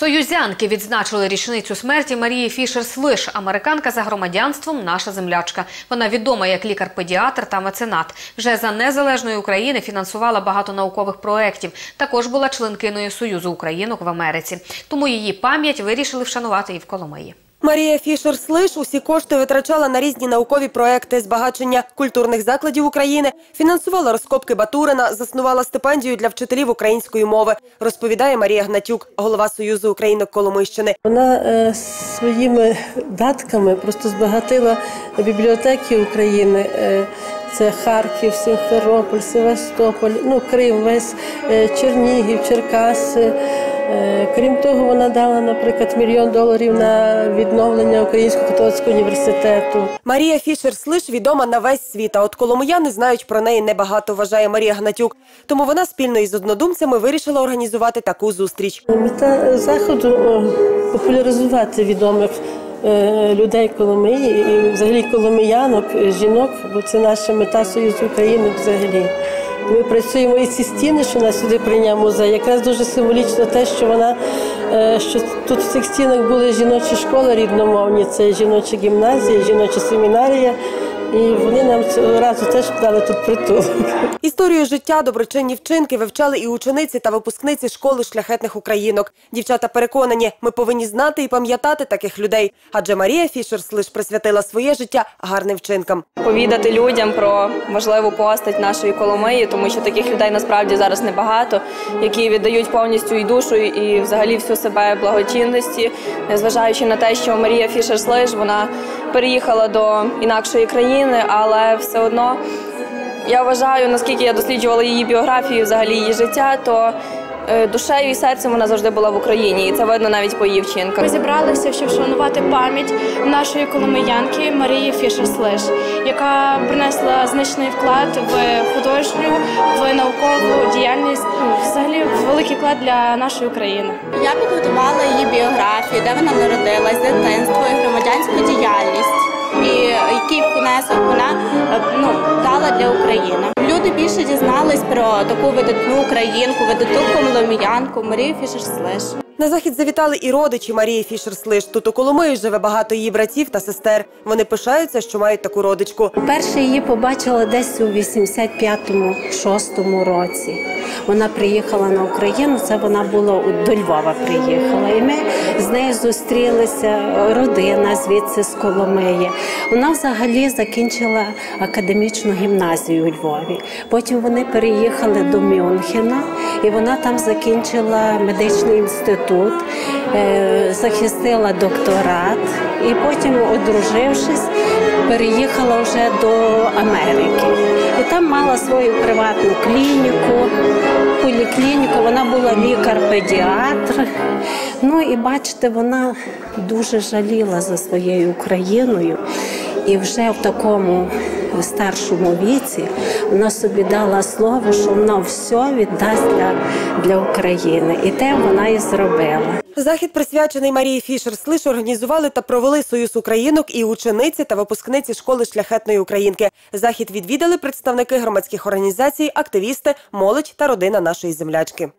Союзянки відзначили річницю смерті Марії Фішер Слиш, американка за громадянством, наша землячка. Вона відома як лікар-педіатр та меценат. Вже за незалежної України фінансувала багато наукових проєктів. Також була членкиною Союзу українок в Америці. Тому її пам'ять вирішили вшанувати і в Коломиї. Марія Фішер Слиш усі кошти витрачала на різні наукові проекти збагачення культурних закладів України, фінансувала розкопки Батурина, заснувала стипендію для вчителів української мови. Розповідає Марія Гнатюк, голова Союзу українок Коломийщини. Вона е, своїми датками просто збагатила бібліотеки України. Е, це Харків, Симферополь, Севастополь, ну Крим, весь е, Чернігів, Черкаси. Е, Крім того, вона дала, наприклад, мільйон доларів на відновлення Українського католицького університету. Марія Фішер Слиш відома на весь світ. А от коломияни знають про неї небагато, вважає Марія Гнатюк. Тому вона спільно із однодумцями вирішила організувати таку зустріч. Мета заходу популяризувати відомих е, людей Коломиї і взагалі коломиянок, е, жінок, бо це наша мета Союзу України взагалі. Ми працюємо і ці стіни, що нас сюди прийняв музей. Якраз дуже символічно те, що вона е, що тут в цих стінах були жіночі школи рідномовні, це жіноча гімназія, жіноча семінарія. І вони нам цього разу теж дали тут притулок. Історію життя, доброчинні вчинки вивчали і учениці та випускниці школи шляхетних українок. Дівчата переконані, ми повинні знати і пам'ятати таких людей. Адже Марія Фішер Слиш присвятила своє життя гарним вчинкам. повідати людям про важливу постать нашої Коломиї, тому що таких людей насправді зараз небагато, які віддають повністю і душу, і взагалі всю себе благочинності, незважаючи на те, що Марія Фішер Слиш вона переїхала до інакшої країни, але все одно я вважаю, наскільки я досліджувала її біографію, взагалі її життя, то е, душею і серцем вона завжди була в Україні, і це видно навіть по її вчинках. Ми зібралися, щоб вшанувати пам'ять нашої коломиянки Марії Фішер-Слиш, яка принесла значний вклад в художню, в наукову діяльність, взагалі великий вклад для нашої України. Я підготувала її біографію, де вона народилась, дитинство і громадянську діяльність, і який внесок вона е, ну, дала для України. Люди більше дізнались про таку видатну українку, видатну коломіянку Марію Фішер-Слиш. На захід завітали і родичі Марії Фішер Слиш. Тут у Коломиї живе багато її братів та сестер. Вони пишаються, що мають таку родичку. Перше її побачила десь у 85-6 році. Вона приїхала на Україну. Це вона була до Львова приїхала. І ми з нею зустрілися. Родина звідси з Коломиї. Вона взагалі закінчила академічну гімназію у Львові. Потім вони переїхали до Мюнхена, і вона там закінчила медичний інститут, захистила докторат, і потім, одружившись, переїхала вже до Америки. І там мала свою приватну клініку, поліклініку. Вона була лікар-педіатр. Ну і бачите, вона дуже жаліла за своєю Україною. І вже в такому старшому віці вона собі дала слово, що вона все віддасть для, для України. І те вона і зробила. Захід, присвячений Марії Фішер Слиш, організували та провели Союз українок і учениці та випускниці школи шляхетної українки. Захід відвідали представники громадських організацій, активісти, молодь та родина нашої землячки.